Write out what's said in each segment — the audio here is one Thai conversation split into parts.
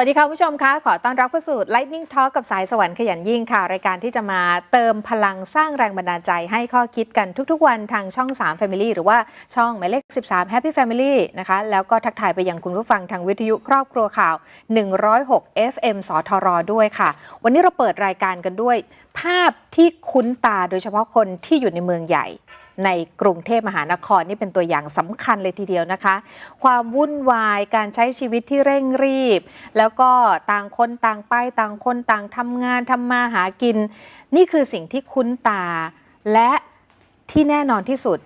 สวัสดีค่ะผู้ชมคะขอต้อนรับเข้าสู่ Lightning Talk กับสายสวรรค์ขยันยิ่งค่ะ รายการที่จะมาเติมพลังสร้างแรงบันดาลใจให้ข้อคิดกันทุกๆ วันทางช่อง 3 Family หรือว่าช่องหมายเลข 13 Happy Family นะคะ แล้วก็ทักทายไปยังคุณผู้ฟังทางวิทยุครอบครัวข่าว 106 FM สทรด้วยค่ะ วันนี้เราเปิดรายการกันด้วย ภาพที่คุ้นตาโดยเฉพาะคนที่อยู่ในเมืองใหญ่ ในกรุงเทพมหานครนี่เป็นตัวอย่างสำคัญเลยทีเดียวนะคะ ความวุ่นวายการใช้ชีวิตที่เร่งรีบ แล้วก็ต่างคนต่างไปต่างคนต่างทำงานทำมาหากิน นี่คือสิ่งที่คุ้นตา และที่แน่นอนที่สุด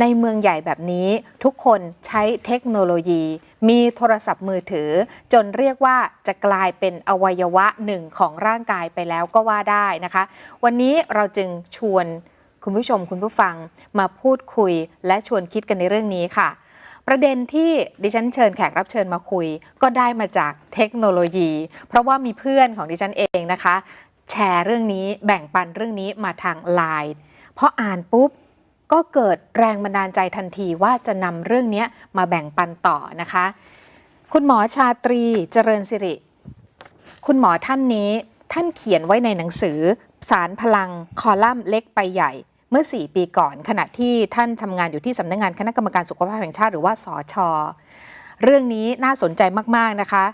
ในเมืองใหญ่แบบนี้ทุกคนใช้เทคโนโลยี มีโทรศัพท์มือถือ จนเรียกว่าจะกลายเป็นอวัยวะหนึ่งของร่างกายไปแล้วก็ว่าได้นะคะ วันนี้เราจึงชวน คุณผู้ชมคุณผู้ฟังมาพูดคุยและชวนคิดกันในเรื่องนี้ค่ะ ประเด็นที่ดิฉันเชิญแขกรับเชิญมาคุย ก็ได้มาจากเทคโนโลยี เพราะว่ามีเพื่อนของดิฉันเองนะคะ แชร์เรื่องนี้แบ่งปันเรื่องนี้มาทางไลน์พออ่านปุ๊บก็เกิดแรงบันดาลใจทันทีว่าจะนำเรื่องนี้มาแบ่งปันต่อนะคะ คุณหมอชาตรีเจริญสิริ คุณหมอท่านนี้ท่านเขียนไว้ในหนังสือ สารพลังคอลัมน์เล็กไปใหญ่ เมื่อ 4 ปีก่อน ขณะที่ท่านทำงานอยู่ที่สำนักงานคณะกรรมการสุขภาพแห่งชาติหรือว่าสอชอเรื่องนี้น่าสนใจมาก ๆ นะคะ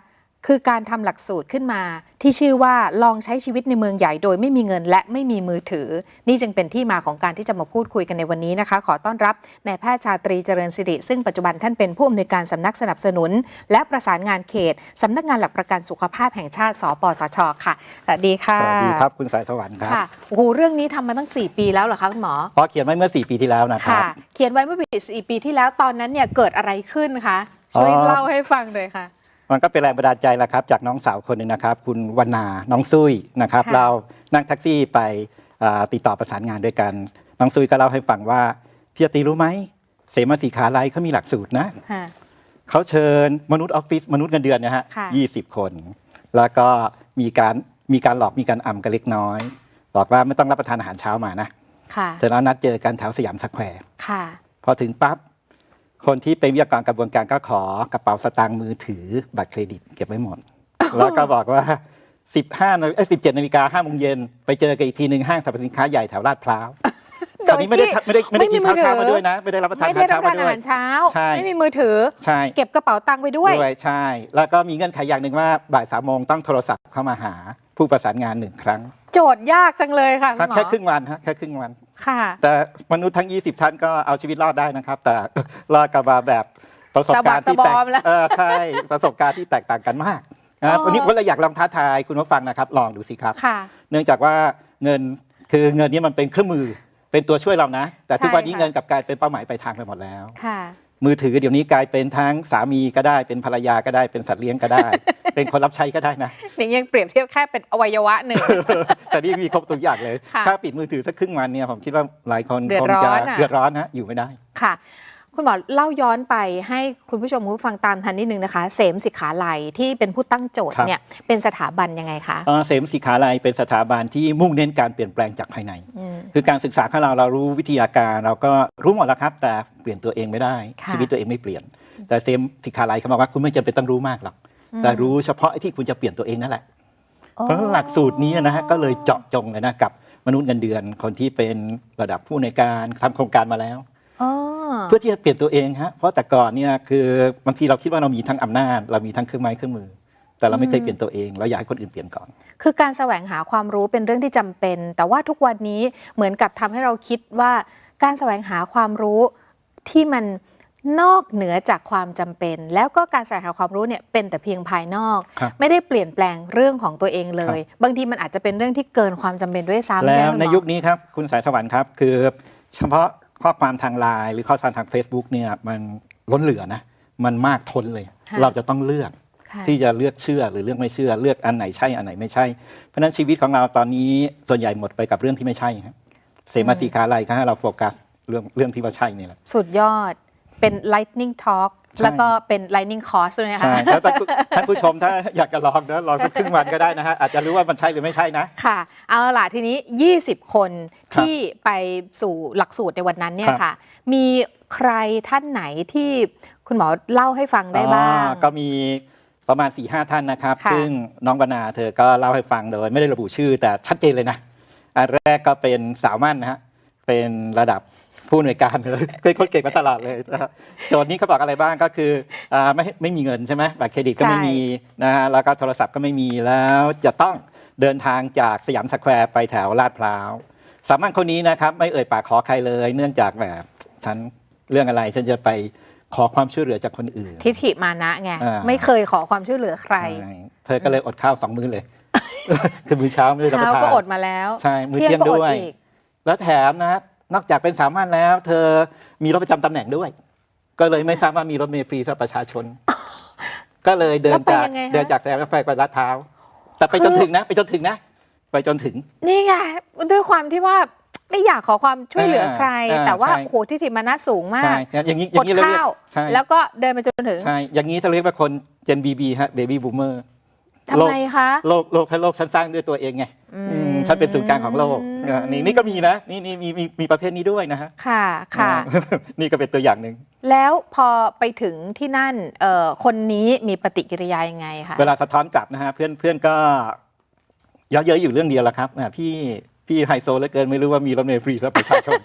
คือการทำหลักสูตรขึ้นมา ที่ชื่อว่าลองใช้ชีวิตในเมืองใหญ่โดยไม่มีเงินและไม่มีมือถือ นี่จึงเป็นที่มาของการที่จะมาพูดคุยกันในวันนี้นะคะ ขอต้อนรับนายแพทย์ชาตรีเจริญสิริ ซึ่งปัจจุบันท่านเป็นผู้อำนวยการสำนักสนับสนุน และประสานงานเขตสำนักงานหลักประกันสุขภาพแห่งชาติ สปสช ค่ะสวัสดีค่ะสวัสดีครับคุณสายสวรรค์ครับค่ะโอ้โหเรื่องนี้ทำมาตั้ง 4 ปีแล้วเหรอคะคุณหมอเพราะเขียนไว้เมื่อ 4 ปีที่แล้วนะครับค่ะเขียนไว้เมื่อปี4ปีที่แล้วตอนนั้นเนี่ยเกิดอะไรขึ้นคะช่วยอ๋อเล่าให้ฟังหน่อยค่ะ มันก็เป็นแรงบันดาลใจแหละครับ จากน้องสาวคนหนึงนะครับ คุณวรรณาน้องซุยนะครับ ค่ะ เรานั่งแท็กซี่ไปอ่าติดต่อประสานงานด้วยกัน น้องซุยก็เล่าให้ฟังว่าพี่อตีรู้ไหมเสมาสีขาไลเขามีหลักสูตรนะ ค่ะ เขาเชิญมนุษย์ออฟฟิศมนุษย์เงินเดือนนะฮะค่ะ ยี่สิบคน แล้วก็มีการมีการหลอกมีการอ่ำกันเล็กน้อย บอกว่าไม่ต้องรับประทานอาหารเช้ามานะค่ะเสร็จแล้วนัดเจอกันแถวสยามสแควร์ ค่ะ พอถึงปั๊บ คนที่เป็นวิทยากรกระบวนการก็ขอกระเป๋าสตางค์มือถือบัตรเครดิตเก็บไว้หมด แล้วก็บอกว่า 15นาฬิกา17นาฬิกา5โมงเย็นไปเจอกันอีกทีหนึ่งห้างสรรพสินค้าใหญ่แถวลาดพร้าวโดคราวยนี้ไม่ได้ที่ไม่ได้ไม่ได้กินไม่มีข้าวมือถือเช้ามาด้วยนะ ไม่ได้รับประทานไม่อาได้หารรับเช้าปมาระทานด้อาวยหารเช้าใช่ไม่มีมือถือใช่เก็บกระเป๋าตังค์ไปด้วยด้วยใช่ แล้วก็มีเงื่อนไขอย่างหนึ่งว่าบ่ายสามโมงต้องโทรศัพท์เข้ามาหาผู้ประสานงานหนึ่งครั้ง โจทย์ยากจังเลยค่ะคุณหมอแค่ครึ่งวันฮะแค่ครึ่งวัน ค่ะ แต่มนุษย์ทั้ง 20 ท่านก็เอาชีวิตรอดได้นะครับ แต่รอดกันมาแบบประสบการณ์ที่แตกสะบักสะบอมแล้วเออใช่ประสบการณ์ที่แตกต่างกันมากนะครับอ๋อวันนี้ผมเลยอยากลองท้าทายคุณผู้ฟังนะครับ ลองดูสิครับค่ะเนื่องจากว่าเงินคือเงินนี้มันเป็นเครื่องมือเป็นตัวช่วยเรานะ แต่ทุกวันนี้ใช่ค่ะเงินกลับกลายเป็นเป้าหมายปลายทางไปหมดแล้วค่ะ มือถือเดี๋ยวนี้กลายเป็นทั้งสามีก็ได้เป็นภรรยาก็ได้เป็นสัตว์เลี้ยงก็ได้ เป็นคนรับใช้ก็ได้นะนี่ยังเปรียบเทียบแค่เป็นอวัยวะหนึ่งแต่นี่มีครบตัวอย่างเลยค่ะถ้าปิดมือถือสักครึ่งวันเนี่ยผมคิดว่าหลายคนเดือดคงร้จะอนอะเดือดร้อนนะอยู่ไม่ได้ค่ะ คุณหมอเล่าย้อนไปให้คุณผู้ชมคุณผู้ฟังตามทันนิดนึงนะคะ เสมสิกขาลัยที่เป็นผู้ตั้งโจทย์ครับเนี่ยเป็นสถาบันยังไงคะเอ่อเสมสิขาลัยเป็นสถาบันที่มุ่งเน้นการเปลี่ยนแปลงจากภายในอืมคือการศึกษาของเราเรารู้วิทยาการ เราก็รู้หมดแล้วครับ แต่เปลี่ยนตัวเองไม่ได้ค่ะชีวิตตัวเองไม่เปลี่ยน แต่เซมสิขาลัยเขาบอกว่าคุณไม่จำเป็นต้องรู้มากหรอกแต่รู้เฉพาะไอ้ที่คุณจะเปลี่ยนตัวเองนั่นแหละเพราะหลักสูตรนี้นะฮะก็เลยเจาะจงเลยนะกับมนุษย์เงินเดือนคนที่เป็นระดับผู้ในวยการทำโครงการมาแล้วอ๋อ เพื่อที่จะเปลี่ยนตัวเองฮะเพราะแต่ก่อนเนี่ยคือบางทีเราคิดว่าเรามีทั้งอำนาจ เรามีทั้งเครื่องไม้เครื่องมือ แต่เราไม่เคยเปลี่ยนตัวเองเราอยากให้คนอื่นเปลี่ยนก่อน คือการแสวงหาความรู้เป็นเรื่องที่จำเป็น แต่ว่าทุกวันนี้เหมือนกับทำให้เราคิดว่าการแสวงหาความรู้ที่มันนอกเหนือจากความจำเป็น แล้วก็การแสวงหาความรู้เนี่ยเป็นแต่เพียงภายนอกครับไม่ได้เปลี่ยนแปลงเรื่องของตัวเองเลย บางทีมันอาจจะเป็นเรื่องที่เกินความจำเป็นด้วยซ้ำแล้ใช่วไหมในหมอยุคนี้ครับคุณสายสวรรค์ครับ คือเฉพาะ ข้อความทางไลน์หรือข้อความทาง Facebook เนี่ยมันล้นเหลือนะ มันมากทนเลยค่ะเราจะต้องเลือกค่ะที่จะเลือกเชื่อหรือเลือกไม่เชื่อ เลือกอันไหนใช่อันไหนไม่ใช่ เพราะฉะนั้นชีวิตของเราตอนนี้ส่วนใหญ่หมดไปกับเรื่องที่ไม่ใช่ครับเสมาสีขาลัยครับให้เราโฟกัสเรื่องเรื่องที่ว่าใช่นี่แหละ สุดยอดเป็น lightning talk ใช่ แล้วก็เป็น lightning course ด้วยนะคะใช่แล้วท่านผู้ท่านผู้ชมถ้าอยากจะลองนะลองสักครึ่งวันก็ได้นะฮะ อาจจะรู้ว่ามันใช่หรือไม่ใช่นะ ค่ะ เอาล่ะทีนี้ 20 คนครับที่ไปสู่หลักสูตรในวันนั้นเนี่ยครับค่ะ มีใครท่านไหนที่คุณหมอเล่าให้ฟังได้บ้างอ๋อก็มีประมาณ4ี่ห้าท่านนะครับค่ะซึ่งน้องบรรณาเธอก็เล่าให้ฟังโดยไม่ได้ระบุชื่อแต่ชัดเจนเลยนะ อันแรกก็เป็นสาวมั่นนะฮะ เป็นระดับ ผู้อำนวยการเลยเป็นคนเก่งมาตลอดเลยนะฮะโจทย์นี้เขาบอกอะไรบ้างก็คืออ่าไม่ไม่มีเงินใช่ไหมบัตรเครดิตก็ไม่ใช่มีนะฮะแล้วก็โทรศัพท์ก็ไม่มีแล้วจะต้องเดินทางจากสยามสแควร์ไปแถวลาดพร้าวสามัญคนนี้นะครับไม่เอ่ยปากขอใครเลย เนื่องจากแบบฉันเรื่องอะไรฉันจะไปขอความช่วยเหลือจากคนอื่น ทิฐิมานะไงอ่าไม่เคยขอความช่วยเหลือใครใช่เธอก็เลยอดข้าวสองมื้อเลย คือมื้อเช้าไม่ได้รับปเช้าระทานก็อดมาแล้ว ใช่ มื้อเที่ยงเที่ยงก็อดด้วยอีกแล้วแถมนะ นอกจากเป็นสามัญแล้ว เธอมีรถประจำตำแหน่งด้วย ก็เลยไม่ทราบว่ามีรถเมล์ฟรีสำหรับประชาชน ก็เลยเดินจากแล้วไปยังไงฮะเดินจากสยามรถไฟไปลาดพร้าว แต่ไปจนคือถึงนะ ไปจนถึงนะ ไปจนถึง นี่ไงด้วยความที่ว่าไม่อยากขอความช่วยเหลือใคร อ่าแต่ว่าใช่ โอ้โหทิฐิมานะสูงมาใช่กอย่างนี้ออดย่างนี้เราเรียข้ากวใช่แล้วก็เดินไปจนถึง ใช่อย่างนี้เขาเรียกว่าคน Gen BB ฮะ Baby Boomer ทำไมคะโลกโลกทั้งโลกฉันสร้างด้วยตัวเองไงอือืมมฉันเป็นศูนย์กลางของโลกอ่านี่นี่ก็มีนะนี่นี่มีมีมีประเภทนี้ด้วยนะฮะค่ะค่ะอ่านี่ก็เป็นตัวอย่างหนึ่งแล้วพอไปถึงที่นั่นเอ่อคนนี้มีปฏิกิริยายังไงคะเวลาสะท้อนกลับนะฮะเพื่อนเพื่อนก็เยอะเยอะอยู่เรื่องเดียวละครับอ่าพี่พี่ไฮโซเหลือเกินไม่รู้ว่ามีรถเมล์ฟรีสำหรับประชาชน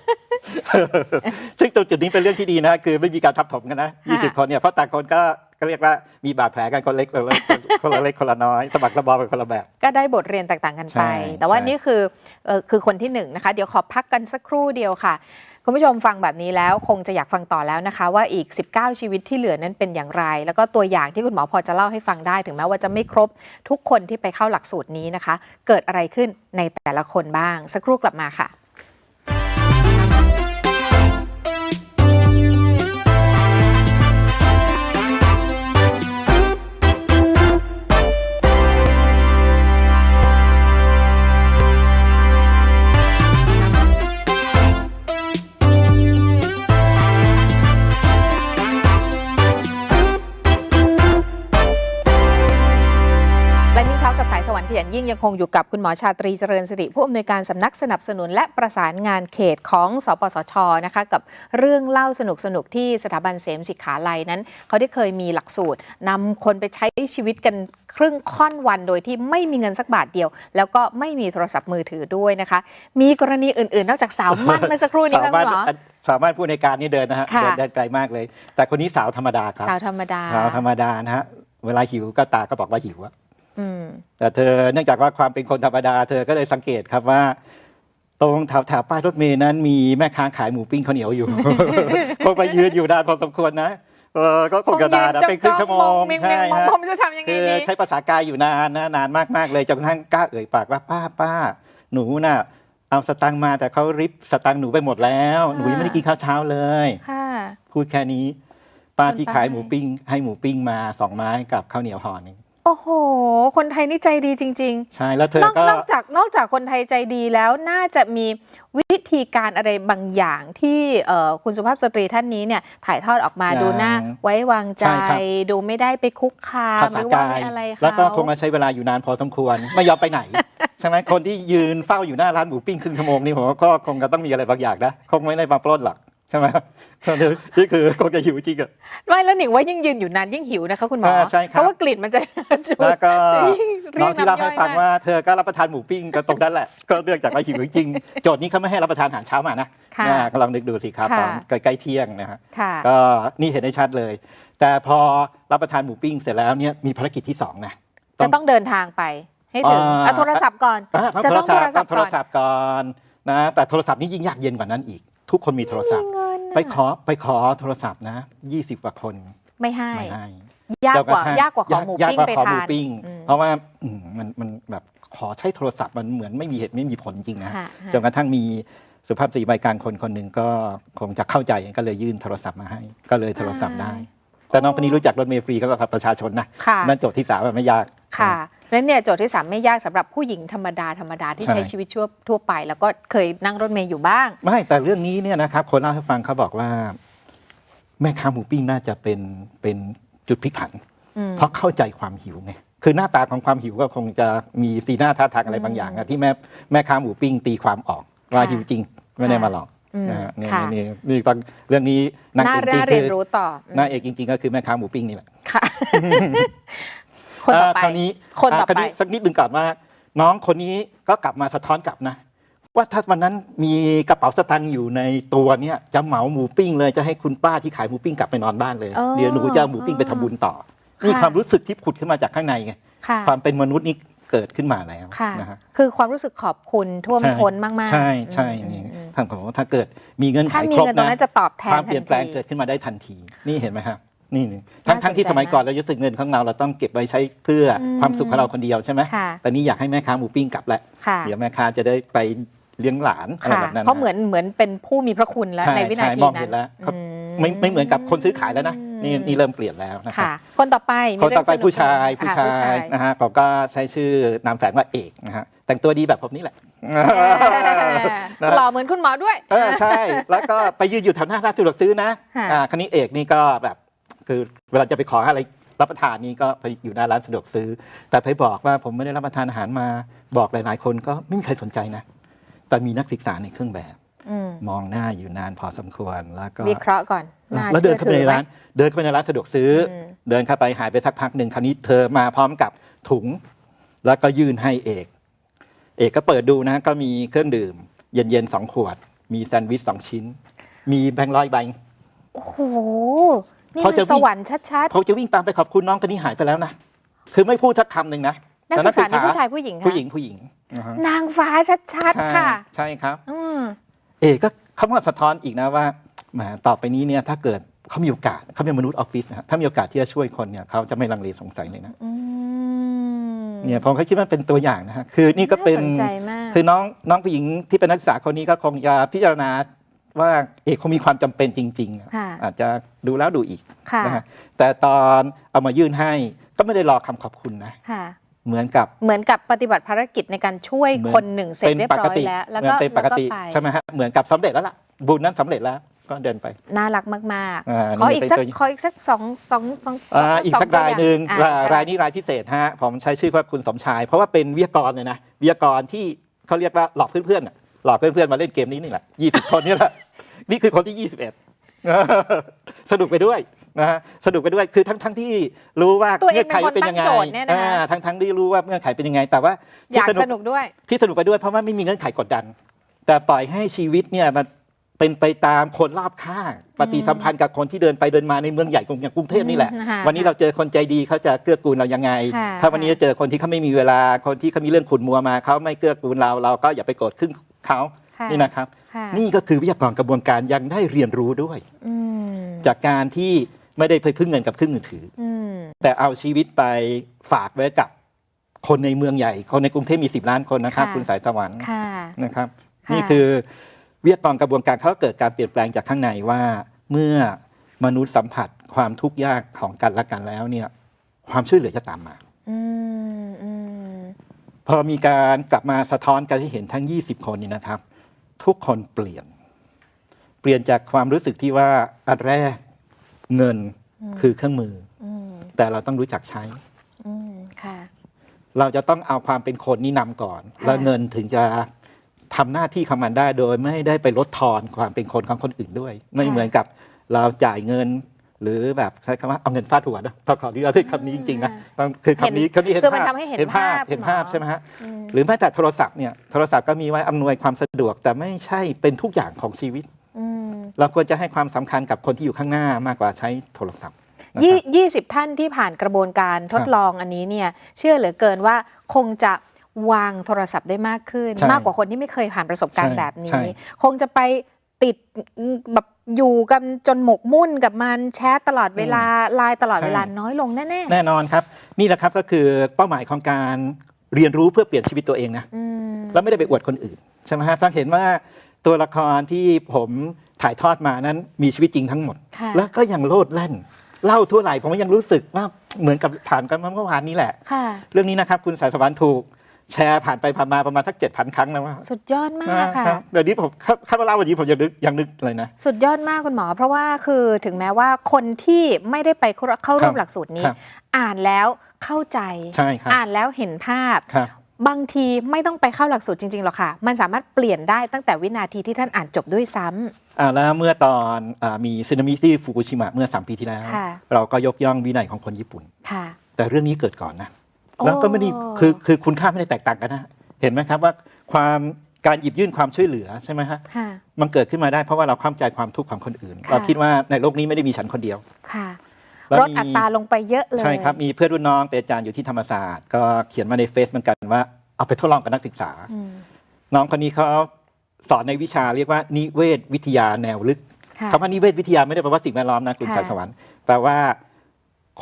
ซึ่งตรงจุดนี้เป็นเรื่องที่ดีนะคือไม่มีการทับถมกันนะ20คนเนี่ยเพราะต่างคนก็ ก็เรียกว่ามีบาดแผลกันคนเล็กคนละคนละเล็กคนละน้อยสมัครสบอเป็นคนละแบบ ก็ได้บทเรียนแตกต่างกันไปใช่แต่ว่าใช่นี่คือเอ่อคือคนที่หนึ่งนะคะ เดี๋ยวขอพักกันสักครู่เดียวค่ะคุณผู้ชมฟังแบบนี้แล้วคงจะอยากฟังต่อแล้วนะคะ ว่าอีก 19 ชีวิตที่เหลือนั้นเป็นอย่างไร แล้วก็ตัวอย่างที่คุณหมอพอจะเล่าให้ฟังได้ ถึงแม้ว่าจะไม่ครบทุกคนที่ไปเข้าหลักสูตรนี้นะคะ เกิดอะไรขึ้นในแต่ละคนบ้าง สักครู่กลับมาค่ะและ ขยันยิ่งยังคงอยู่กับคุณหมอชาตรีเจริญสิริผู้อำนวยการสำนักสนับสนุนและประสานงานเขตของสปสชนะคะกับเรื่องเล่าสนุกสนุกๆที่สถาบันเสมสิกขาลัยนั้น เขาได้เคยมีหลักสูตรนำคนไปใช้ชีวิตกันครึ่งค่อนวันโดยที่ไม่มีเงินสักบาทเดียว แล้วก็ไม่มีโทรศัพท์มือถือด้วยนะคะ มีกรณีอื่นๆ นอกจากสาวมั่นเมื่อสักครู่นี้สาค่ะมาคุรถณหมอสามารถพูดในการนี้เดินนะฮะค่ะเดินเดินไกลมากเลย แต่คนนี้สาวธรรมดาครับสาวธรรมดาสาวธรรมดานะฮะเวลาหิวก็ตาก็บอกว่าหิวอะอืม แต่เธอเนื่องจากว่าความเป็นคนธรรมดา เธอก็เลยสังเกตครับว่า ตรงแถวแถวป้ายรถเมล์นั้นมีแม่ค้าขายหมูปิ้งข้าวเหนียวอยู่คงไปยืนอยู่นานพอสมควรนะเออก็คงจะนานนะเป็นครึ่งชั่วโมงใช่ใช่ฮะฮะผมจะทำยังไงคือดีใช้ภาษากายอยู่นานนะนานมากๆเลยจนกระทั่งกล้าเอ่ยปากว่าป้าป้า หนูน่ะเอาสตังค์มาแต่เขาริบสตังค์หนูไปหมดแล้ว หนูยังไม่ได้กินข้าวเช้าเลยค่ะพูดแค่นี้ ป้าคนที่ตายขายหมูปิ้ง ให้หมูปิ้งมาสองไม้กับข้าวเหนียวห่อหนึ่ง โอ้โห คนไทยนี่ใจดีจริงใช่แล้วเธๆนออกก็นอกจากนอกจากคนไทยใจดีแล้วน่าจะมีวิธีการอะไรบางอย่างที่เอ่อคุณสุภาพสตรีท่านนี้เนี่ยถ่ายทอดออกมาอย่างดูหน้าไว้วางใจใช่ครับดูไม่ได้ไปคุกคามภาหษารือว่ากายไม่อะไรเขาแล้วก็คงมาใช้เวลาอยู่นานพอสมควร ไม่ยอมไปไหนใช่ไหมคนที่ยืนเฝ้าอยู่หน้าร้านหมูปิ้งครึ่งชั่วโมงนี่ผมว่าก็คงจะต้องมีอะไรบางอย่างนะคงไม่ได้มาปล้นหรอก ใช่ไหมนี่คือคงจะหิวจริงอะไม่แล้วหนิงว่ายิ่งยืนอยู่นานยิ่งหิวนะคะคุณหมออ่าใช่ครับเพราะว่ากลิ่นมันจะจะแล้วก็จะยิ่งเรีน้ยองกที่เล่าให้น้ำย่อยฟังมากว่าเธอก็รับประทานหมูปิ้งกันตรงนั้นแหละ ก็เนื่องจากว่าหิวจริงๆโจทย์นี้เขาไม่ให้รับประทานอาหารเช้ามานะค่ะอ่าก็ลองนึกดูสิครับค่ะตอนใกล้ๆเที่ยงนะฮะค่ะก็นี่เห็นได้ชัดเลย แต่พอรับประทานหมูปิ้งเสร็จแล้วเนี่ยมีภารกิจที่สองนะจะต้องเดินทางไปให้ถึงอ่าเอาโทรศัพท์ก่อนอ่าจะต้องโทรศัพท์โทรศัพท์ต้องโทรก่อนศัพท์ก่อนนะแต่โทรศัพท์นี่ยิ่งยากเย็นกว่านั้นอีก ทุกคนมีโทรศัพท์ ไม่มีเงินน่ะไปขอไปขอโทรศัพท์นะ20กว่าคนไม่ให้ ไม่ให้ยากกว่าจนระทั่งยากกว่าขอหมูยากปิ้งกว่าไปขอหมูทาน ปิ้ง อืมเพราะว่าอืมมันมันแบบขอใช้โทรศัพท์มันเหมือนไม่มีเหตุไม่มีผลจริงนะฮะ จนกระทั่งมีสุภาพสตรีใบกลางคนคนหนึ่งก็คงจะเข้าใจก็เลยยื่นโทรศัพท์มาให้ ก็เลยโทรศัพท์ได้ แต่น้องคนนี้รู้จักรถเมล์ฟรีก็กับประชาชนนะค่ะ นั่นโจทย์ที่สามอะไม่ยากค่ะแล้วเนี่ยโจทย์ที่สามไม่ยากสำหรับผู้หญิงธรรมดาธรรมดาที่ใช่ใช้ชีวิตชั่วทั่วไป แล้วก็เคยนั่งรถเมย์อยู่บ้าง ไม่ แต่เรื่องนี้เนี่ยนะครับคนเล่าให้ฟังเขาบอกว่า แม่ค้าหมูปิ้งน่าจะเป็นเป็นจุดพลิกผันอืมเพราะเข้าใจความหิวไงคือหน้าตาของความหิวก็คงจะมีสีหน้าท่าทางอะไรบางอย่างอะที่แม่แม่ค้าหมูปิ้งตีความออกว่าค่ะหิวจริงไม่ได้มาหลอกอืมนะฮะนี่ค่ะนี่นี่ฟังเรื่องนี้นางน่าเอกจริงๆเรีคืยนอรู้ต่ออืมนางเอกจริง ๆ ก็คือแม่ค้าหมูปิ้งนี่แหละ ค่ะคนต่อไปาคราวนี้คนต่อไปาราวนี้สักนิดหนึ่งก่อนว่า น้องคนนี้ก็กลับมาสะท้อนกลับนะ ว่าถ้าวันนั้นมีกระเป๋าสตางค์อยู่ในตัวเนี่ยจะเหมาหมูปิ้งเลยจะให้คุณป้าที่ขายหมูปิ้งกลับไปนอนบ้านเลยอ๋อเดี๋ยวหนูจะเอาหมูปิ้งไปทำบุญต่อค่ะนี่ความรู้สึกที่ผุดขึ้นมาจากข้างในไงค่ะความเป็นมนุษย์นี่เกิดขึ้นมาแล้วค่ะนะฮะคือความรู้สึกขอบคุณท่วมใช่ท้นมากๆ ใช่ใช่อืมนี่อืมทางผมว่าถ้าเกิดมีเงินไขถ้ามีครบเงินตรงนะนั้นจะตอบแทนความเปลี่ยนแปลงทันทีเกิดขึ้นมาได้ทันที นี่เห็นไหมครับ นี่นี่ทั้งน่าทั้งที่สนใจสมัยก่อนมากเราจะสึกเงินของเราเราต้องเก็บไว้ใช้เพื่ออมความสุขของเราคนเดียวใช่ไหมค่ะแต่นี่อยากให้แม่ค้าหมูปิ้งกลับแหละค่ะเดี๋ยวแม่ค้าจะได้ไปเลี้ยงหลานอะไรค่ะแบบนั้นเพราะเหมือนเหมือนเป็นผู้มีพระคุณแล้วใช่ในวินาใช่ทีมองนั้เห็นนแล้วเขาอืไม่ไม่เหมือนกับคนซื้อขายแล้วนะนี่นี่เริ่มเปลี่ยนแล้วนะครัค่ะบคนต่อไปมีคนต่อไปเรื่งสนุกผู้ชายอ่ผู้ะชายนะฮะเขาก็ใช้ชื่อนามแฝงว่าเอกนะฮะแต่งตัวดีแบบผมนี่แหละอ่าหล่อเหมือนคุณหมอด้วยเออใช่ แล้วก็ไปยืนอยู่แถวหน้าร้านสะดวกซื้อนะค่ะอ่าคันนี้เอกนี่ก็แบบ คือเวลาจะไปขออะไรรับประทานนี่ก็ไปอยู่หน้าร้านสะดวกซื้อ แต่ไปบอกว่าผมไม่ได้รับประทานอาหารมาบอกหลาย ๆ คนก็ไม่มีใครสนใจนะ แต่มีนักศึกษาในเครื่องแบบอืมมองหน้าอยู่นานพอสมควรแล้วก็วิเคราะห์ก่อนน่าแล้วเดินเข้าไปชื่อถือในไหมร้าน เดินเข้าไปในร้านสะดวกซื้ออมเดินเข้าไปหายไปสักพักหนึ่งคราวนี้เธอมาพร้อมกับถุง แล้วก็ยื่นให้เอก เอกก็เปิดดูนะก็มีเครื่องดื่ม เย็นๆสองขวด มีแซนด์วิชสองชิ้น มีแบงค์ร้อยใบโอ้โห นี่เขามันจะวิ่สงวรรค์ชัดเขาจะวิ่งตามไปขอบคุณน้องคนนี้หายไปแล้วนะ คือไม่พูดสักคำหนึ่งนะๆนักแต่ศึกษานี่ผู้ชายผู้หญิงคะผู้หญิงผู้หญิงนะฮะนางฟ้าชัดใช่ๆค่ะ ใช่ครับ อืม เอกก็เขามาสะท้อนอีกนะว่าแหมต่อไปนี้เนี่ยถ้าเกิดเขามีโอกาสเขาเป็นมนุษย์ออฟฟิศนะฮะถ้ามีโอกาสที่จะช่วยคนเนี่ยเขาจะไม่ลังเลสงสัยเลยนะอืมเนี่ยผมก็คิดว่าเป็นตัวอย่างนะฮะคือนี่ก็เป็นาสนใจมาก คือน้องน้องผู้หญิงที่เป็นนักศึกษาคนนี้ก็คงจะพิจารณา ว่าเอกคงมีความจำเป็นจริงๆอะค่ะอาจจะดูแล้วดูอีกค่ะนะฮะแต่ตอนเอามายื่นให้ก็ไม่ได้รอคำขอบคุณนะค่ะเหมือนกับเหมือนกับปฏิบัติภารกิจในการช่วยเหมือนคนหนึ่งเสร็จเป็นเรียบปร้กอยติแล้ว แล้วเหมืก็อนเป็นปกติแล้วใช่ไหมฮะเหมือนกับสำเร็จแล้วล่ะบุญนั้นสำเร็จแล้วก็เดินไป น่ารักมากอ่าๆขออีกสักนี่เป็นตัวขออีกสักสองสองสองอ่าอีกสักรายหนึ่งอ่รายนี้รายพิเศษฮะผมใช้ชื่อว่าคุณสมชาย เพราะว่าเป็นวิทยากรเลยนะวิทยากรที่เขาเรียกว่าหลอกเพื่อนๆน่ะ หลอกเพื่อนๆมาเล่นเกมนี้นี่แหละ20คนนี่แหละนี่คือคนที่21สนุกไปด้วยนะฮะสนุกไปด้วยคือทั้งทั้งที่รู้ว่าตัวเองงื่อนไขเป็นคนเป็นยังไงตั้งโจทย์เนี่ยนะอ่าทั้งทั้งที่รู้ว่าเงื่อนไขเป็นยังไง แต่ว่าอที่ยากสนุสนุกด้วยที่สนุกไปด้วยเพราะว่าไม่มีเงื่อนไขกดดัน แต่ปล่อยให้ชีวิตเนี่ยมัน เป็นไปตามคนรอบข้างปฏิสัมพันธ์กับคนที่เดินไปเดินมาในเมืองใหญ่อย่างกรุงเทพนี่แหละอืมค่ะวันนี้เราเจอคนใจดีเขาจะเกื้อกูลเรายังไง ค่ะถ้าวันนี้เจอคนที่เขาไม่มีเวลาคนที่เขามีเรื่องขุนมัวมาเขาไม่เกื้อกูลเราเราก็อย่าไปโกรธขึ้นเขาค่ะ นี่นะครับ ค่ะนี่ก็คือวิทยากรกระบวนการยังได้เรียนรู้ด้วย อืมจากการที่ไม่ได้ไปพึ่งเงินกับพึ่งมือถือ อืมแต่เอาชีวิตไปฝากไว้กับ คนในเมืองใหญ่ คนในกรุงเทพมี 10 ล้านคนนะครับค่ะคุณสายสวรรค์ค่ะ นะครับ ค่ะ นี่คือ วิทยากรกระบวนการเขาก็เกิดการเปลี่ยนแปลงจากข้างในว่าเมื่อมนุษย์สัมผัสความทุกข์ยากของกันและกันแล้วเนี่ยความช่วยเหลือจะตามมาอืมอืมพอมีการกลับมาสะท้อนกันที่เห็นทั้ง 20 คนนี่นะครับ ทุกคนเปลี่ยน เปลี่ยนจากความรู้สึกที่ว่าอันแรกเงินคือเครื่องมืออืมแต่เราต้องรู้จักใช้อืมค่ะเราจะต้องเอาความเป็นคนนี่นำก่อนค่ะแล้วเงินถึงจะ ทำหน้าที่ของมันได้โดยไม่ได้ไปลดทอนความเป็นคนของคนอื่นด้วย ไม่เหมือนกับเราจ่ายเงิน หรือแบบใช้คำว่าเอาเงินฟาดหัวนะพอขอที่เราได้คำนี้จริงๆนะคือคำนี้คำนี้เห็นคือมันภาพทำให้เห็นเห็นภาพภาพเห็นภาพหมอใช่ไหมฮะอืมหรือแม้แต่โทรศัพท์เนี่ยโทรศัพท์ก็มีไว้อำนวยความสะดวกแต่ไม่ใช่เป็นทุกอย่างของชีวิตอืมเราควรจะให้ความสำคัญกับคนที่อยู่ข้างหน้ามากกว่าใช้โทรศัพท์นะครับยี่ยี่สิบท่านที่ผ่านกระบวนการทดครับลองอันนี้เนี่ยเชื่อเหลือเกินว่าคงจะ วางโทรศัพท์ได้มากขึ้นใช่มากกว่าคนที่ไม่เคยผ่านประสบการณ์ใช่แบบใช่นี้ คงจะไปติดแบบอยู่กันจนหมกมุ่นกับมันแชทตลอดเวลาไลน์ตลอดเวลาน้อยลงแน่แน่นอนครับ นี่แหละครับก็คือเป้าหมายของการเรียนรู้เพื่อเปลี่ยนชีวิตตัวเองนะๆอืมแล้วไม่ได้ไปอวดคนอื่นใช่ไหมฮะท่านเห็นว่าตัวละครที่ผมถ่ายทอดมานั้นมีชีวิตจริงทั้งหมดค่ะแล้วก็ยังโลดแล่นเล่าทั่วไหลผมก็ยังรู้สึกว่าเหมือนกับผ่านกันมาเมื่อวานนี้แหละค่ะเรื่องนี้นะครับคุณสายสวรรค์ถูก แชร์ผ่านไปผ่านมาประมาณสักเจ็ดพันครั้งแล้วว่าสุดยอดมากค่ะรับเดี๋ยวนี้ผมเข้าเข้ามาเล่าวันนี้ผมยังนึกยังนึกเลยนะ สุดยอดมากคุณหมอ เพราะว่าคือถึงแม้ว่าคนที่ไม่ได้ไปเข้าร่วมครับหลักสูตรนี้ครับอ่านแล้วเข้าใจใช่ครับอ่านแล้วเห็นภาพครับบางทีไม่ต้องไปเข้าหลักสูตรจริงๆหรอกค่ะ มันสามารถเปลี่ยนได้ตั้งแต่วินาทีที่ท่านอ่านจบด้วยซ้ำอ่าแล้วเมื่อตอนอามีสึนามิที่ฟุกุชิมะเมื่อ 3 ปีที่แล้วค่ะเราก็ยกย่องวินัยของคนญี่ปุ่นค่ะแต่เรื่องนี้เกิดก่อนนะโอ้ แล้วก็ไม่ได้คือคือคุณค่าไม่ได้แตกต่างกันนะเห็นไหมครับว่าความการหยิบยื่นความช่วยเหลือใช่ไหมฮะค่ะมันเกิดขึ้นมาได้เพราะว่าเราเข้าใจความทุกข์ของคนอื่นค่ะเราคิดว่าในโลกนี้ไม่ได้มีฉันคนเดียวค่ะแล้วลดมีอัตราลงไปเยอะเลย ใช่ครับ มีเพื่อนรุ่นน้องเป็นอาจารย์อยู่ที่ธรรมศาสตร์ ก็เขียนมาในเฟซเหมือนกันว่าเอาไปทดลองกับนักศึกษาอืมน้องคนนี้เขาสอนในวิชาเรียกว่านิเวศวิทยาแนวลึกค่ะคำว่านิเวศวิทยาไม่ได้แปลว่าสิ่งแวดล้อมนะคุณค่ะสายสวรรค์แปลว่า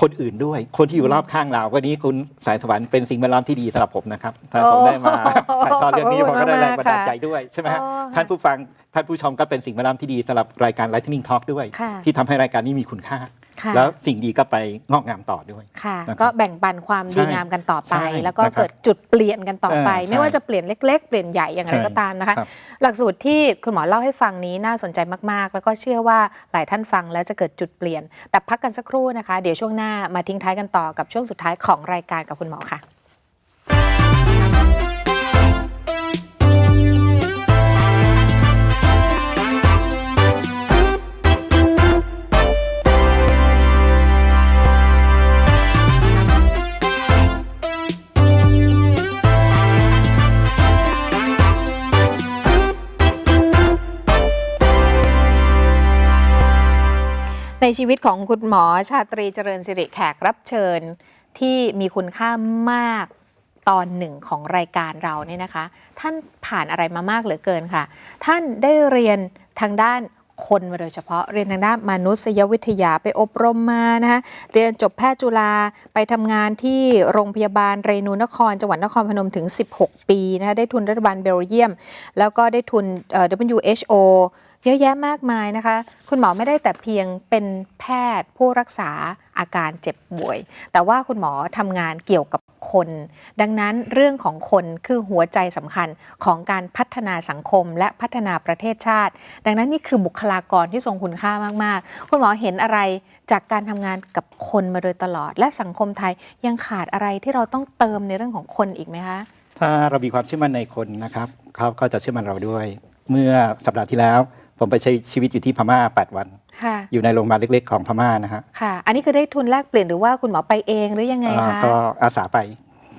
คนอื่นด้วย คนที่อยู่รอบข้างเราวันนี้คุณสายสวรรค์เป็นสิ่งแวดล้อมที่ดีสำหรับผมนะครับถ้าผมได้มาโอ้ถ่ายทอดเรื่องนี้ขผอบมคุณก็ได้แรงมากๆบันดาลใจค่ะด้วยใช่ไหมฮะอ๋อท่านผู้ฟัง ท่านผู้ชมก็เป็นสิ่งแวดล้อมที่ดีสำหรับรายการ Lightning Talk ด้วย ค่ะ ที่ทำให้รายการนี้มีคุณค่า ค่ะแล้วสิ่งดีก็ไปงอกงามต่อด้วย ค่ะ นะครับก็แบ่งปันความใช่ดีงามกันต่อไป ใช่แล้วก็นะครับเกิดจุดเปลี่ยนกันต่อไป เออใช่ไม่ว่าจะเปลี่ยนเล็ก ๆ เปลี่ยนใหญ่อย่างไรใช่ก็ตามนะคะ ครับ หลักสูตรที่คุณหมอเล่าให้ฟังนี้น่าสนใจมาก ๆ แล้วก็เชื่อว่าหลายท่านฟังแล้วจะเกิดจุดเปลี่ยน แต่พักกันสักครู่นะคะ เดี๋ยวช่วงหน้ามาทิ้งท้ายกันต่อกับช่วงสุดท้ายของรายการกับคุณหมอค่ะ ชีวิตของคุณหมอชาตรีเจริญสิริแขกรับเชิญที่มีคุณค่ามากตอนหนึ่งของรายการเราเนี่ยนะคะ ท่านผ่านอะไรมามากเหลือเกินค่ะ ท่านได้เรียนทางด้านคนมาโดยเฉพาะเรียนทางด้านมนุษยวิทยาไปอบรมมานะคะเรียนจบแพทย์จุฬาไปทำงานที่โรงพยาบาลเรนูนคร จังหวัดนครพนมถึง 16 ปีนะคะได้ทุนรัฐบาลเบลเยียม แล้วก็ได้ทุนเอ่อ WHO เยอะแยะมากมายนะคะ คุณหมอไม่ได้แต่เพียงเป็นแพทย์ผู้รักษาอาการเจ็บป่วย แต่ว่าคุณหมอทำงานเกี่ยวกับคน ดังนั้นเรื่องของคนคือหัวใจสำคัญของการพัฒนาสังคมและพัฒนาประเทศชาติ ดังนั้นนี่คือบุคลากรที่ทรงคุณค่ามาก ๆ คุณหมอเห็นอะไรจากการทำงานกับคนมาโดยตลอด และสังคมไทยยังขาดอะไรที่เราต้องเติมในเรื่องของคนอีกไหมคะ ถ้าเรามีความเชื่อมั่นในคนนะครับเขาก็จะเชื่อมั่นเราด้วย เมื่อสัปดาห์ที่แล้ว ผมไปใช้ชีวิตอยู่ที่พม่า 8 วัน ค่ะ อยู่ในโรงพยาบาลเล็กๆ ของพม่านะฮะค่ะ อันนี้คือได้ทุนแลกเปลี่ยนหรือว่าคุณหมอไปเองหรือยังไงอ่าคะก็อาสาไป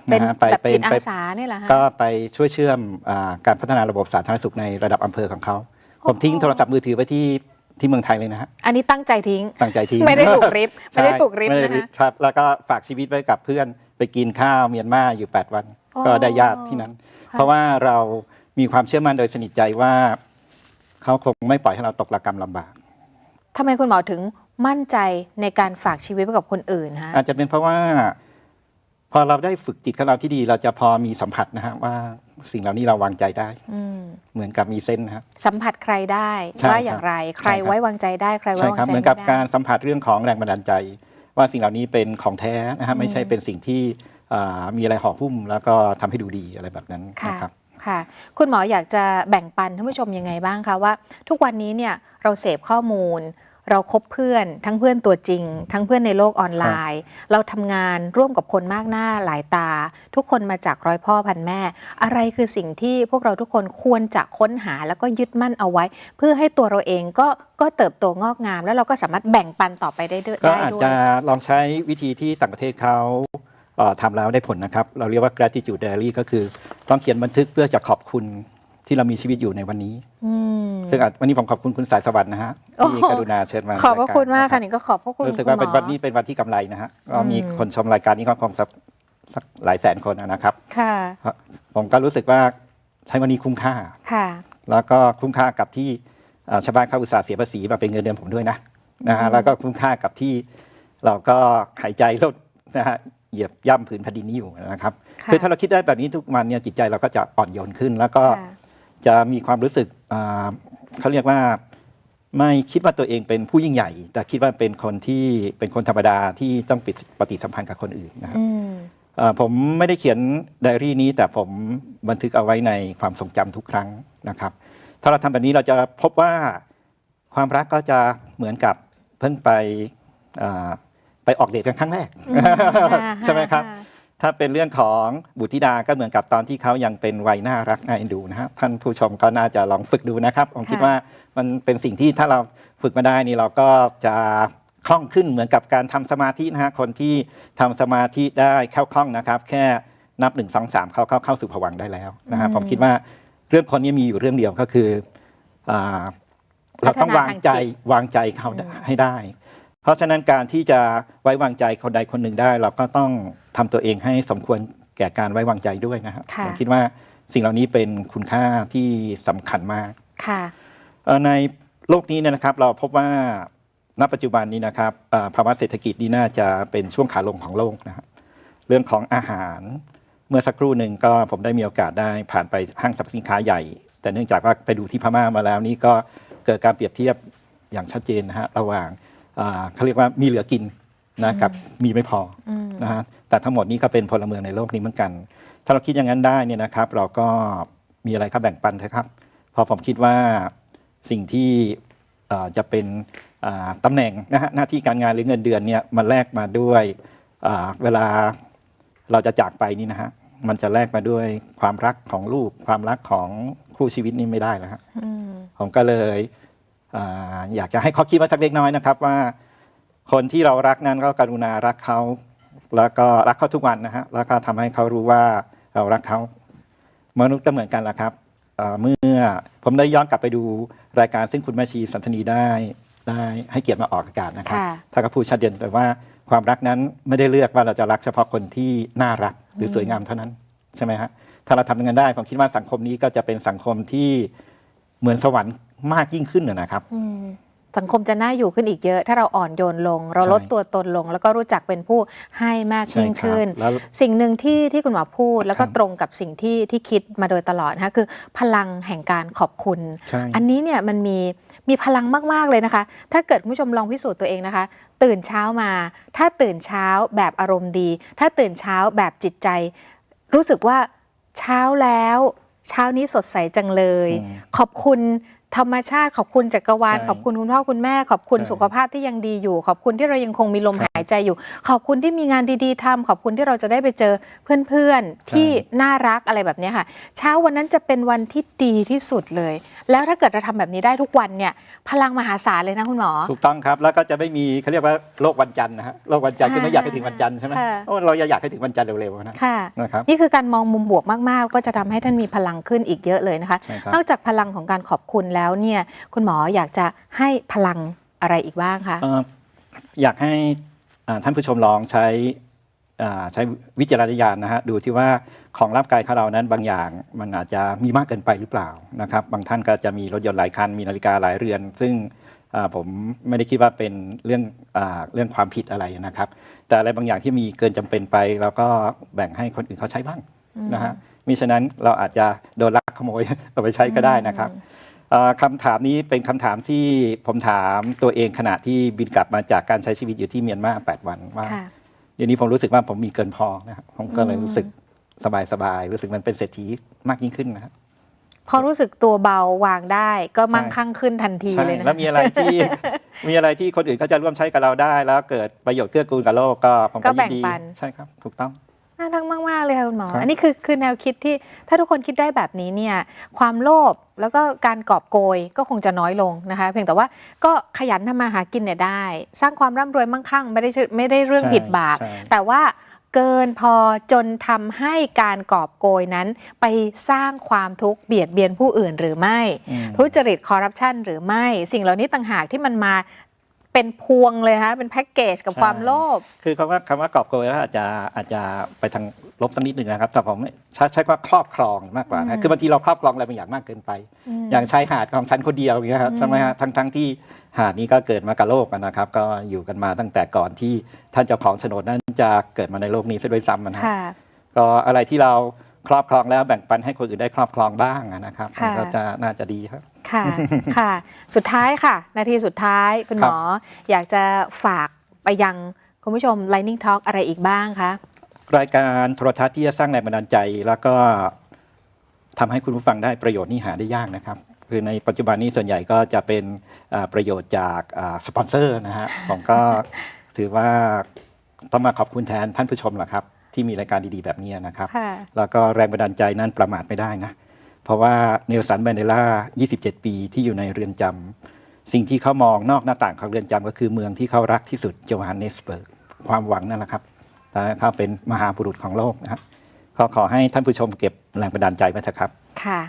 เป็นนะฮะไปแบบเป็จินตอาไปสาเนี่ยเหรอคะก็ไปช่วยเชื่อมอ่าการพัฒนาระบบสาธารณสุขในระดับอำเภอของเขา โอ้โห ผมทิ้งโทรศัพท์มือถือไว้ที่ที่เมืองไทยเลยนะฮะอันนี้ตั้งใจทิ้ง ตั้งใจทิ้ง ไม่ได้ปลูกริบไม่ได้ใช่ปลูกริบไม่ได้นะคะ ครับ แล้วก็ฝากชีวิตไว้กับเพื่อนไปกินข้าวเมียนมาอยู่ 8 วัน อ๋อก็ได้ญาติที่นั้นค่ะเพราะว่าเรามีความเชื่อมั่นโดยสนิทใจว่า เขาคงไม่ปล่อยให้เราตกระกรรมลำบากทำไมคุณหมอถึงมั่นใจในการฝากชีวิตไว้กับคนอื่นฮะอาจจะเป็นเพราะว่า พอเราได้ฝึกจิตของเราที่ดีเราจะพอมีสัมผัสนะฮะว่าสิ่งเหล่านี้เราวางใจได้ อืม เหมือนกับมีเส้นนะฮะ สัมผัสใครได้ใช่ว่าอย่างไร ใครใช่ครับ ไว้วางใจได้ใครไว้ใช่วางครับใจเหมือนไม่กับได้ การสัมผัสเรื่องของแรงบันดาลใจ ว่าสิ่งเหล่านี้เป็นของแท้นะฮะไม่ใช่อืมเป็นสิ่งที่อ่ามีอะไรห่อหุ้มแล้วก็ทำให้ดูดีอะไรแบบนั้นค่ะ นะครับ ค่ะ คุณหมออยากจะแบ่งปันท่านผู้ชมยังไงบ้างคะว่า ทุกวันนี้เนี่ยเราเสพข้อมูล เราคบเพื่อนทั้งเพื่อนตัวจริง ทั้งเพื่อนในโลกออนไลน์ เราทำงานร่วมกับคนมากหน้าหลายตา ทุกคนมาจากร้อยพ่อพันแม่ อะไรคือสิ่งที่พวกเราทุกคนควรจะค้นหาแล้วก็ยึดมั่นเอาไว้ เพื่อให้ตัวเราเองก็ก็เติบโตงอกงาม แล้วเราก็สามารถแบ่งปันต่อไปได้ด้วยก็ได้อาจด้วยจะลองใช้วิธีที่ต่างประเทศเขาเอ่อ ทำแล้วได้ผลนะครับ เราเรียกว่า gratitude diary ก็คือต้องเขียนบันทึกเพื่อจะขอบคุณที่เรามีชีวิตอยู่ในวันนี้อืมซึ่งอาจวันนี้ผมขอบคุณคุณสายสวัสดิ์นะฮะโอ้ที่โหกรุณาเชิญมาขอบพระคุณมากค่ะรยนี่ก็ขอบพระคุณรู้สึกว่าคุเป็ณนหมอวันนี้เป็นวันที่กำไรนะฮะก็มีอืมคนชมรายการนี้ก็คงสักสักหลายแสนคนนะครับ ค่ะ ผมก็รู้สึกว่าใช้วันนี้คุ้มค่าค่ะ แล้วก็คุ้มค่ากับที่เอ่อชาวบ้านเขาอุตส่าห์เสียภาษีมาเป็นเงินเดือนผมด้วยนะนะฮะอืมแล้วก็คุ้มค่ากับที่เราก็หายใจลดนะฮะ เหยียบย่ำผืนแผ่นดินนี้อยู่นะครับะคือถ้าเราคิดได้แบบนี้ทุกวันเนี่ยจิตใจเราก็จะอ่อนโยนขึ้น แล้วก็ค่ะจะมีความรู้สึกอ่าเขาเรียกว่าไม่คิดว่าตัวเองเป็นผู้ยิ่งใหญ่ แต่คิดว่าเป็นคนที่เป็นคนธรรมดาที่ต้องปิดปฏิสัมพันธ์กับคนอื่นนะครับอืมเอ่อผมไม่ได้เขียนไดอารี่นี้ แต่ผมบันทึกเอาไว้ในความทรงจำทุกครั้งนะครับ ถ้าเราทำแบบนี้เราจะพบว่าความรักก็จะเหมือนกับเพิ่งไปอ่า ไปออกเดทกันครั้งแรก ใช่ไหมครับ ถ้าเป็นเรื่องของบุตรธิดาก็เหมือนกับตอนที่เขายังเป็นวัยน่ารักน่าเอ็นดูนะฮะท่านผู้ชมก็น่าจะลองฝึกดูนะครับ ผมคิดว่ามันเป็นสิ่งที่ถ้าเราฝึกมาได้นี่เราก็จะล่องขึ้นเหมือนกับการทำสมาธินะฮะคนที่ทำสมาธิได้เข้าคล่องนะครับ แค่นับหนึ่งสองสามเข้าเข้าเข้าสู่ผวังค์ได้แล้วนะฮะอืมผมคิดว่าเรื่องคนนี้มีอยู่เรื่องเดียวก็คืออาเราต้องวางใจพัฒนาทางจิตวางใจเขาอืมให้ได้ เพราะฉะนั้นการที่จะไว้วางใจคนใดคนหนึ่งได้ เราก็ต้องทำตัวเองให้สมควรแก่การไว้วางใจด้วยนะครับค่ะผมคิดว่าสิ่งเหล่านี้เป็นคุณค่าที่สำคัญมากค่ะเอ่อในโลกนี้เนี่ยนะครับ เราพบว่าณปัจจุบันนี้นะครับเอ่อภาวะเศรษฐกิจนี่น่าจะเป็นช่วงขาลงของโลกนะครับเรื่องของอาหารเมื่อสักครู่หนึ่งก็ผมได้มีโอกาสได้ผ่านไปห้างสรรพสินค้าใหญ่ แต่เนื่องจากว่าไปดูที่พม่ามาแล้วนี่ก็เกิดการเปรียบเทียบอย่างชัดเจนนะฮะระหว่างอ่า เขาเรียกว่ามีเหลือกินนะกับมีไม่พออืมนะฮะแต่ทั้งหมดนี้ก็เป็นพลเมืองในโลกนี้เหมือนกัน ถ้าเราคิดอย่างนั้นได้เนี่ยนะครับ เราก็มีอะไรก็แบ่งปันเถอะครับเพราะผมคิดว่าสิ่งที่เอ่อจะเป็นอ่าตำแหน่งนะฮะหน้าที่การงานหรือเงินเดือนเนี่ยมันแลกมาด้วยอ่าเวลาเราจะจากไปนี่นะฮะมันจะแลกมาด้วยความรักของลูก ความรักของคู่ชีวิตนี่ไม่ได้แล้วฮะอืมผมก็เลย อาอยากจะให้ข้อคิดมาสักเล็กน้อยนะครับว่าคนที่เรารักนั้นก็กรุณารักเขา แล้วก็รักเขาทุกวันนะฮะแล้วก็ทำให้เขารู้ว่าเรารักเขามนุษย์ก็เหมือนกันแหละครับเอ่อเมื่อผมได้ย้อนกลับไปดูรายการซึ่งคุณแม่ชีสันทนีได้ได้ให้เกียรติมาออกอากาศนะครับค่ะถ้าก็พูดชัดเจนแต่ว่าความรักนั้นไม่ได้เลือกว่าเราจะรักเฉพาะคนที่น่ารักหรือสวยงามเท่านั้นใช่ไหมฮะถ้าเราทำอย่างนั้นได้ผมคิดว่าสังคมนี้ก็จะเป็นสังคมที่เหมือนสวรรค์ มากยิ่งขึ้นนะนะครับ อืมสังคมจะน่าอยู่ขึ้นอีกเยอะ ถ้าเราอ่อนโยนลง เราใช่ลดตัวตนลง แล้วก็รู้จักเป็นผู้ให้มากใช่ยิ่งครับขึ้นแล้วสิ่งหนึ่งที่ที่คุณหมอพูด แล้วก็ครับตรงกับสิ่งที่ที่คิดมาโดยตลอดนะคะคือ พลังแห่งการขอบคุณใช่อันนี้เนี่ยมันมีมีพลังมาก ๆ เลยนะคะ ถ้าเกิดคุณผู้ชมลองพิสูจน์ตัวเองนะคะ ตื่นเช้ามา ถ้าตื่นเช้าแบบอารมณ์ดี ถ้าตื่นเช้าแบบจิตใจ รู้สึกว่าเช้าแล้ว เช้านี้สดใสจังเลยอืมขอบคุณ ธรรมชาติขอบคุณจักรวาลใช่ขอบคุณคุณพ่อคุณแม่ ขอบคุณใช่สุขภาพที่ยังดีอยู่ ขอบคุณที่เรายังคงมีลมหายใจอยู่ ขอบคุณที่มีงานดีๆทำขอบคุณที่เราจะได้ไปเจอเพื่อนๆที่น่ารักอะไรแบบเนี้ยค่ะ เช้าวันนั้นจะเป็นวันที่ดีที่สุดเลย แล้วถ้าเกิดเราทำแบบนี้ได้ทุกวันเนี่ยพลังมหาศาลเลยนะคุณหมอ ถูกต้องครับ แล้วก็จะไม่มีเขาเรียกว่าโลกวันจันทร์นะฮะโลกวันจันทร์คือไม่อยากให้ถึงวันจันทร์ใช่ไหมค่ะโอ้เราอยากให้ถึงวันจันทร์เร็วๆนะค่ะนะครับนี่คือการมองมุมบวกมากๆ ก็จะทำให้ท่านมีพลังขึ้นอีกเยอะเลยนะคะใช่ครับนอกจากพลังของการขอบคุณแล้วเนี่ยคุณหมออยากจะให้พลังอะไรอีกบ้างคะเอ่ออยากให้อ่าท่านผู้ชมลองใช้อ่าใช้วิจารณญาณนะฮะดูที่ว่าของร่างกายของเรานั้นบางอย่างมันอาจจะมีมากเกินไปหรือเปล่านะครับ บางท่านก็จะมีรถยนต์หลายคันมีนาฬิกาหลายเรือน ซึ่งอ่าผมไม่ได้คิดว่าเป็นเรื่องอาเรื่องความผิดอะไรนะครับ แต่อะไรบางอย่างที่มีเกินจำเป็นไปเราก็แบ่งให้คนอื่นเขาใช้บ้างนะฮะมิฉะนั้นเราอาจจะโดนลักขโมยเอาไปใช้ก็ได้นะครับเอ่อ คำถามนี้เป็นคำถามที่ผมถามตัวเองขณะที่บินกลับมาจากการใช้ชีวิตอยู่ที่เมียนมา8วันว่าค่ะ เดี๋ยวนี้ผมรู้สึกว่าผมมีเกินพอนะครับผมก็เลยอืมรู้สึกสบายๆรู้สึกมันเป็นเศรษฐีมากยิ่งขึ้นนะครับ พอรู้สึกตัวเบาวางได้ก็มั่งใช่คั่งขึ้นทันทีใช่เลยนะ แล้วมีอะไรที่ มีอะไรที่คนอื่นเขาจะร่วมใช้กับเราได้ แล้วเกิดประโยชน์เกื้อกูลกับโลกก็ผมก็ก็ยิแบ่นงดีปัน ใช่ครับ ถูกต้อง น่ารักมากๆเลยค่ะคุณหมอครับอันนี้คือคือแนวคิดที่ถ้าทุกคนคิดได้แบบนี้เนี่ยความโลภแล้วก็การกอบโกยก็คงจะน้อยลงนะคะ เพียงแต่ว่าก็ขยันทำมาหากินเนี่ยได้ สร้างความร่ำรวยมั่งคั่ง ไม่ได้ชื่อไม่ได้เรื่องใช่ผิดบาปใช่แต่ว่าเกินพอจนทำให้การกอบโกยนั้น ไปสร้างความทุกข์เบียดเบียนผู้อื่นหรือไม่อืมทุจริตคอร์รัปชันหรือไม่ สิ่งเหล่านี้ต่างหากที่มันมา เป็นพวงเลยฮะเป็นแพ็กเกจกับใช่ความโลภคือคำว่าคำว่ากอบโกยแล้วอาจจะอาจจะไปทางลบสักนิดหนึ่งนะครับ แต่ผมใช้ใช้ว่าครอบครองมากกว่าอืนะมคือบางทีเราครอบครองอะไรบางอย่างมากเกินไปมอย่างชายหาดของฉันคนเดียวอย่างเงี้ยครับอืมใช่ไหมฮะทั้งทั้งที่หาดนี้ก็เกิดมากับโลกอะนะครับ ก็อยู่กันมาตั้งแต่ก่อนที่ท่านเจ้าของโฉนดนั้นจะเกิดมาในโลกนี้ซะด้วยซ้ำนะฮะค่ะก็อะไรที่เราครอบครองแล้วแบ่งปันให้คนอื่นได้ครอบครองบ้างอะนะครับค่ะมันก็จะน่าจะดีครับ ค่ะ ค่ะ สุดท้ายค่ะ นาทีสุดท้ายคุณหมอ อยากจะฝากไปยังคุณผู้ชม Lightning Talk อะไรอีกบ้างคะ รายการโทรทัศน์ที่จะสร้างแรงบันดาลใจ แล้วก็ทำให้คุณผู้ฟังได้ประโยชน์นี่หาได้ยากนะครับ คือในปัจจุบันนี้ส่วนใหญ่ก็จะเป็นอ่าประโยชน์จากอ่าสปอนเซอร์นะฮะผมก็ถือว่าต้องมาขอบคุณแทนท่านผู้ชมแหละครับ ที่มีรายการดีๆแบบนี้นะครับค่ะแล้วก็แรงบันดาลใจนั้นประมาทไม่ได้นะ เพราะว่าเนลสันแมนเดลา 27 ปีที่อยู่ในเรือนจำสิ่งที่เขามองนอกหน้าต่างของเรือนจำก็คือเมืองที่เขารักที่สุดโจฮันเนสเบิร์กความหวังนั่นแหละครับแต่เขาเป็นมหาบุรุษของโลกนะครับก็ขอให้ท่านผู้ชมเก็บแรงบันดาลใจไว้เถอะครับ ค่ะ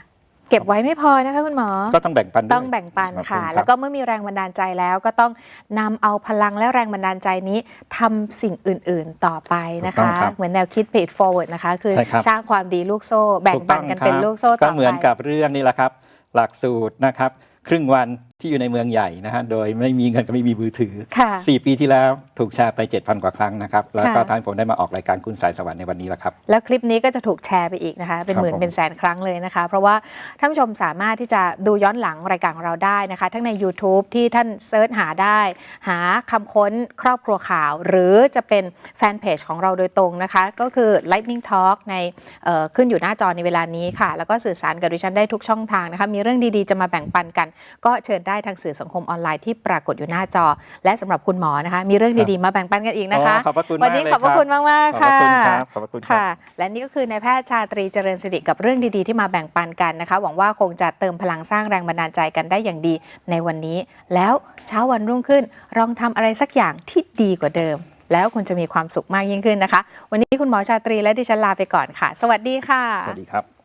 เก็บไว้ไม่พอนะคะคุณหมอ ก็ต้องแบ่งปันด้วยต้องแบ่งปันขอบณค่ะรับแล้วก็เมื่อมีแรงบันดาลใจแล้ว ก็ต้องนำเอาพลังและแรงบันดาลใจนี้ทำสิ่งอื่น ๆต่อไปนะถูกต้อคะงครับเหมือนแนวคิด pay it forward นะคะ คือใช่ครับสร้างความดีลูกโซ่ แบ่งถูปัต้นอกันครับเป็นลูกโซ่ต่อไปก็เหมือนกับเรื่องนี่แหละครับ หลักสูตรนะครับ ครึ่งวัน ที่อยู่ในเมืองใหญ่นะฮะโดยไม่มีเงินก็ไม่มีมือถือค่ะ4ปีที่แล้วถูกแชร์ไป 7,000 กว่าครั้งนะครับ แล้วก็ค่ะทางผมได้มาออกรายการคุณสายสวรรค์ในวันนี้แล้วครับ แล้วคลิปนี้ก็จะถูกแชร์ไปอีกนะคะ เป็นครับหมื่นผมเป็นแสนครั้งเลยนะคะ เพราะว่าท่านผู้ชมสามารถที่จะดูย้อนหลังรายการของเราได้นะคะ ทั้งใน YouTube ที่ท่านเซิร์ชหาได้ หาคำค้นครอบครัวข่าว หรือจะเป็นแฟนเพจของเราโดยตรงนะคะ ก็คือ Lightning Talk ในเอ่อขึ้นอยู่หน้าจอในเวลานี้ค่ะ แล้วก็สื่อสารกับดิฉันได้ทุกช่องทางนะคะมีเรื่องดีๆจะมาแบ่งปันกัน ก็เชิญได้ทางสื่อสังคมออนไลน์ที่ปรากฏอยู่หน้าจอ และสำหรับคุณหมอนะคะ มีเรื่องดีๆมาแบ่งปันกันอีกนะคะอ๋อขอบพระคุณวันนี้มากเลยขอบพระครับคุณมากขอบๆพระค่ะคุณครับขอบพระคุณครับค่ะ และนี่ก็คือนายแพทย์ชาตรีเจริญสิริกับเรื่องดีๆที่มาแบ่งปันกันนะคะ หวังว่าคงจะเติมพลังสร้างแรงบันดาลใจกันได้อย่างดีในวันนี้ แล้วเช้าวันรุ่งขึ้นลองทำอะไรสักอย่างที่ดีกว่าเดิมแล้วคุณจะมีความสุขมากยิ่งขึ้นนะคะ วันนี้คุณหมอชาตรีและดิฉันลาไปก่อนค่ะ สวัสดีค่ะ สวัสดีครับ